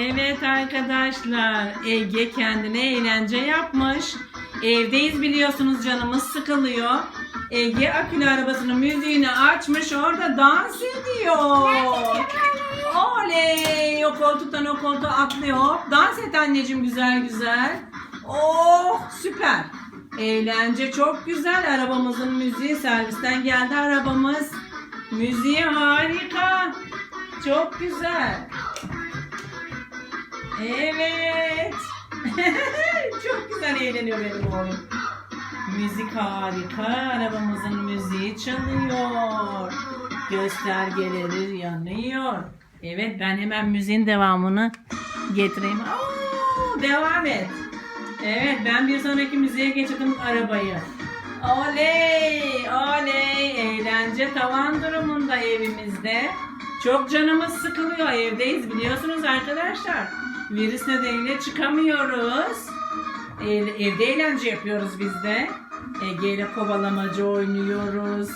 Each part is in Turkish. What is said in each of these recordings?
Evet arkadaşlar Ege kendine eğlence yapmış. Evdeyiz biliyorsunuz canımız sıkılıyor. Ege akülü arabasının müziğini açmış orada dans ediyor. Oley! O koltuktan o koltuğa atlıyor. Dans et anneciğim güzel güzel. Oh süper. Eğlence çok güzel. Arabamızın müziği servisten geldi arabamız. Müziği harika. Çok güzel. Evet. çok güzel eğleniyor benim oğlum. Müzik harika. Arabamızın müziği çalıyor. Göstergeleri yanıyor. Evet ben hemen müziğin devamını getireyim. Aa, devam et. Evet ben bir sonraki müziğe geçirdim arabayı. Oley! Oley! Eğlence tavan durumunda evimizde. Çok canımız sıkılıyor. Evdeyiz biliyorsunuz arkadaşlar. Virüs nedeniyle çıkamıyoruz. Ev- Evde eğlence yapıyoruz biz de. Ege ile kovalamacı oynuyoruz.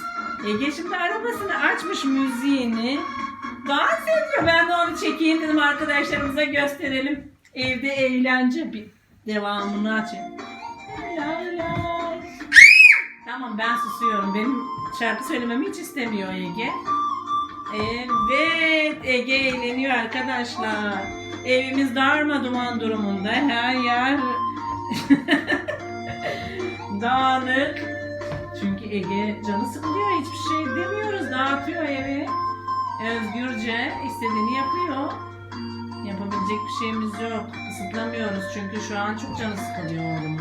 Ege şimdi arabasını açmış müziğini. Dans ediyor. Ben de onu çekeyim dedim arkadaşlarımıza gösterelim. Evde eğlence bir devamını açayım. Tamam ben susuyorum. Benim şarkı söylememi hiç istemiyor Ege. Evet Ege eğleniyor arkadaşlar. Evimiz darma duman durumunda. Her yer dağınık. Çünkü Ege canı sıkılıyor. Hiçbir şey demiyoruz. Dağıtıyor evi. Özgürce istediğini yapıyor. Yapabilecek bir şeyimiz yok. Kısıtlamıyoruz çünkü şu an çok canı sıkılıyor oğlumun.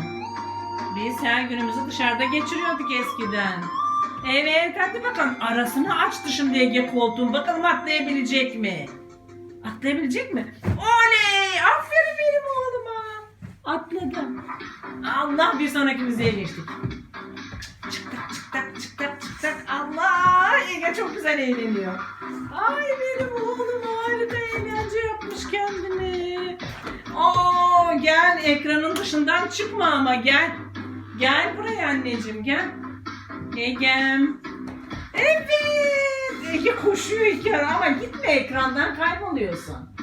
Biz her günümüzü dışarıda geçiriyorduk eskiden. Evet hadi bakalım arasını açtı şimdi Ege koltuğun. Bakalım atlayabilecek mi? Atlayabilecek mi? Oley! Aferin benim oğluma. Atladı. Allah bir sonraki müziğe geçtik. Çıktak çıktak çıktak çıktak. Allah! Ege çok güzel eğleniyor. Ay benim oğlum harika eğlence yapmış kendine. Oo gel ekranın dışından çıkma ama gel. Gel buraya anneciğim gel. Egem. Evet. Ege koşuyor iki ama gitme ekrandan kayboluyorsun.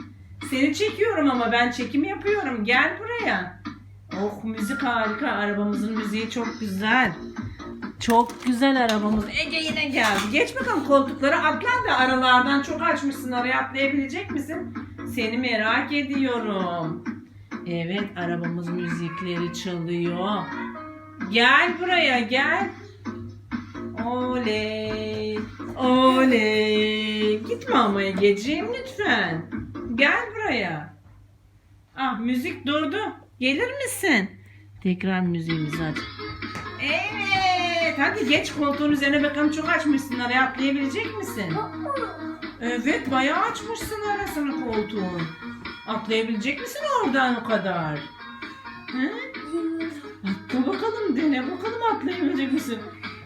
Seni çekiyorum ama ben çekim yapıyorum. Gel buraya. Oh müzik harika. Arabamızın müziği çok güzel. Çok güzel arabamız. Ege yine geldi. Geç bakalım koltuklara atla da aralardan çok açmışsın. Araya atlayabilecek misin? Seni merak ediyorum. Evet arabamız müzikleri çalıyor. Gel buraya gel. Oley. Oley. Gitme ama Ege'ciğim lütfen. Gel buraya. Ah müzik durdu. Gelir misin? Tekrar müziğimizi aç. Evet. Hadi geç koltuğun üzerine bakalım çok açmışsın. Araya atlayabilecek misin? Evet bayağı açmışsın arasını koltuğun. Atlayabilecek misin oradan o kadar? Hı? Atla bakalım dene bakalım atlayabilecek misin?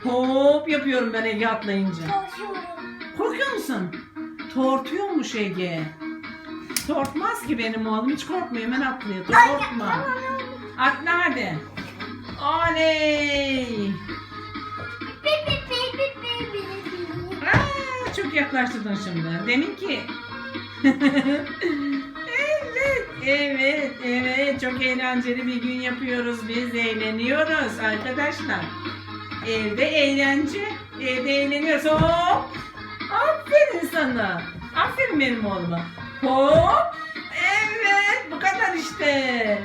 Hop yapıyorum ben Ege atlayınca. Korkuyor musun? Tortuyormuş Ege. Tortmaz ki benim oğlum hiç korkmuyor hemen atlıyor. Korkma. Atla hadi. Oley. Aa, çok yaklaştırdın şimdi. Demin ki. evet, evet, evet. Çok eğlenceli bir gün yapıyoruz biz. Eğleniyoruz arkadaşlar. Evde eğlence, evde eğleniyoruz. Hop. Aferin sana. Aferin benim oğluma. Hop. Evet, bu kadar işte.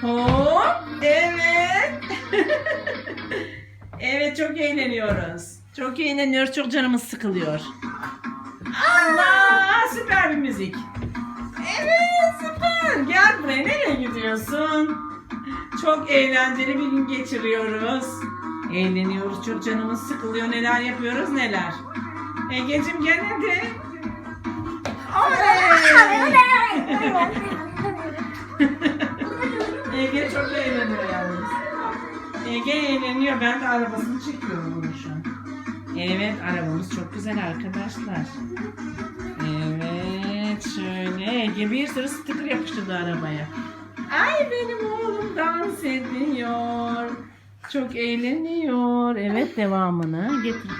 Hop. Evet. evet, çok eğleniyoruz. Çok eğleniyoruz, çok canımız sıkılıyor. Allah, süper bir müzik. Evet, süper. Gel buraya, nereye gidiyorsun? Çok eğlenceli bir gün geçiriyoruz. Eğleniyoruz, çok canımız sıkılıyor. Neler yapıyoruz, neler. Ege'cim gel hadi. Ege çok eğleniyor yalnız. Ege eğleniyor. Ben de arabasını çekiyorum bunu şu an. Evet arabamız çok güzel arkadaşlar. Evet şöyle Ege bir sürü sticker yapıştırdı arabaya. Ay benim oğlum dans ediyor. Çok eğleniyor. Evet devamını getir.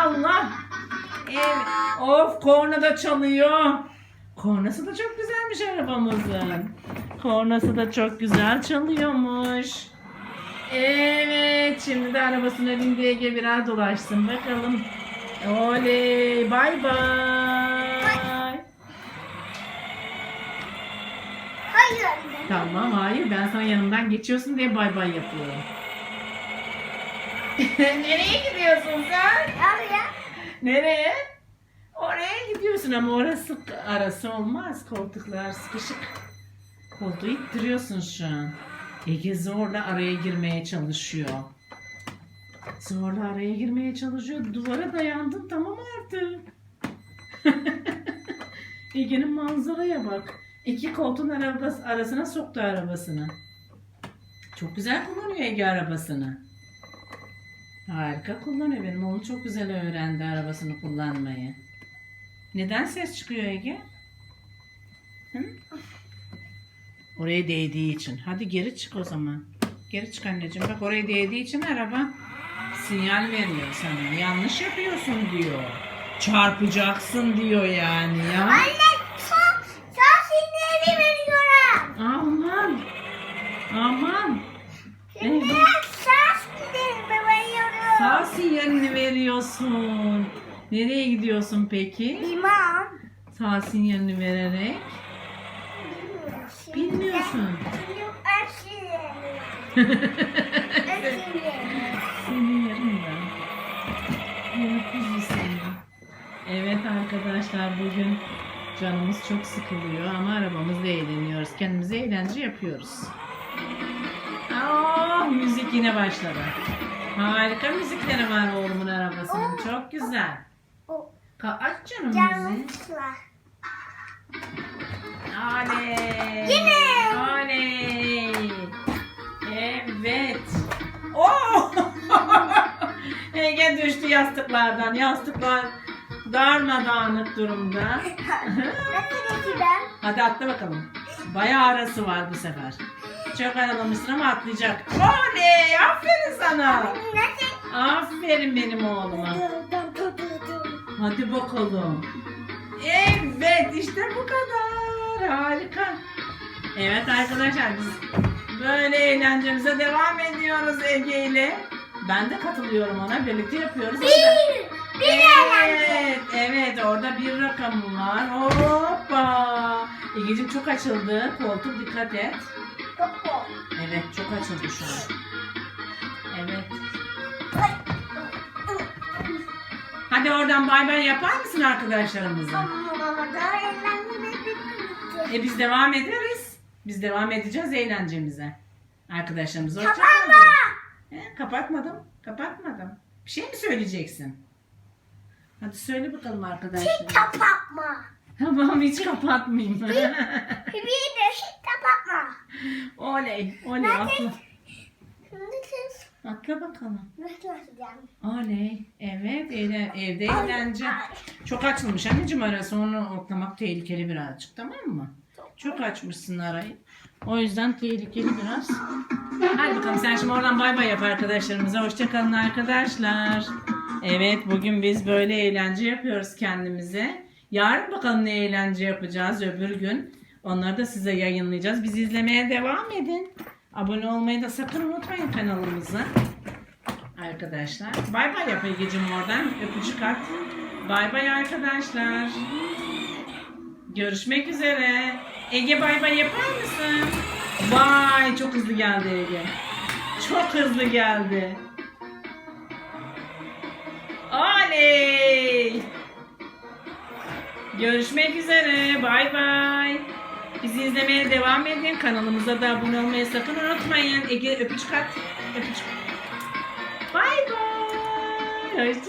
Allah. Evet. Of korna da çalıyor. Kornası da çok güzelmiş arabamızın. Kornası da çok güzel çalıyormuş. Evet, şimdi de arabasına bindi Ege biraz dolaşsın bakalım. Oley, bay bay. Hayır. Tamam, hayır ben sana yanımdan geçiyorsun diye bay bay yapıyorum. Nereye gidiyorsun sen? Oraya. Nereye? Oraya gidiyorsun ama orası arası olmaz. Koltuklar sıkışık. Koltuğu ittiriyorsun şu an. Ege zorla araya girmeye çalışıyor. Zorla araya girmeye çalışıyor. Duvara dayandın tamam artık. Ege'nin manzaraya bak. İki koltuğun arabası, arasına soktu arabasını. Çok güzel kullanıyor Ege arabasını. Harika kullanıyor. Benim oğlum çok güzel öğrendi arabasını kullanmayı. Neden ses çıkıyor Ege? Hı? Oraya değdiği için. Hadi geri çık o zaman. Geri çık anneciğim. Bak oraya değdiği için araba sinyal veriyor sana. Yanlış yapıyorsun diyor. Çarpacaksın diyor yani ya. Anne çok çok sinirli veriyorum. Aman. Aman. Şimdi Evet. Sinyalini veriyorsun. Nereye gidiyorsun peki? Limon. Sağ sinyalini vererek. Bilmiyorsun. Seni yerim ben. Ya kuzu seni. Evet arkadaşlar bugün canımız çok sıkılıyor ama arabamızda eğleniyoruz. Kendimize eğlence yapıyoruz. Aa, müzik yine başladı. Harika müzikleri var oğlumun arabasının. Çok güzel. Ka aç canım müziği. sıra. Oley. Yine. Oley. Evet. Oo! Ege düştü yastıklardan. Yastıklar darmadağınık durumda. Nasıl geçeceğim? Hadi atla bakalım. Bayağı arası var bu sefer. Çok aralamışsın ama atlayacak. Oley! Aferin sana. Aferin benim oğluma. Hadi bakalım. Evet işte bu kadar. Harika. Evet arkadaşlar biz böyle eğlencemize devam ediyoruz Ege ile. Ben de katılıyorum ona. Birlikte yapıyoruz. Bir, bir. Evet, evet orada bir rakamı var. Hoppa. Egeciğim çok açıldı. Koltuk dikkat et. Evet çok açıldı şu an. Evet. Hadi oradan bay bay yapar mısın bitti. E biz devam ederiz. Biz devam edeceğiz eğlencemize. Arkadaşlarımıza hoşça Kapatma. He, kapatmadım. Kapatmadım. Bir şey mi söyleyeceksin? Hadi söyle bakalım arkadaşlar. Kapatma. Tamam hiç kapatmayayım. Bir de hiç kapatma. Oley. Oley atla. Atla bakalım. Oley. Evet eğlen, evde eğlence. Çok açılmış anneciğim arası onu oklamak tehlikeli birazcık tamam mı? Çok açmışsın arayı. O yüzden tehlikeli biraz. Hadi bakalım sen şimdi oradan bay bay yap arkadaşlarımıza. Hoşçakalın arkadaşlar. Evet bugün biz böyle eğlence yapıyoruz kendimize. Yarın bakalım ne eğlence yapacağız öbür gün. Onları da size yayınlayacağız. Bizi izlemeye devam edin. Abone olmayı da sakın unutmayın kanalımıza. Arkadaşlar. Bay bay yap Ege'cim oradan. Öpücük at. Bay bay arkadaşlar. Görüşmek üzere. Ege bay bay yapar mısın? Vay çok hızlı geldi Ege. Çok hızlı geldi. Oley. Görüşmek üzere. Bay bay. Bizi izlemeye devam edin. Kanalımıza da abone olmayı sakın unutmayın. Ege öpücük at. Öpücük. Bay bay. Hoşçakalın.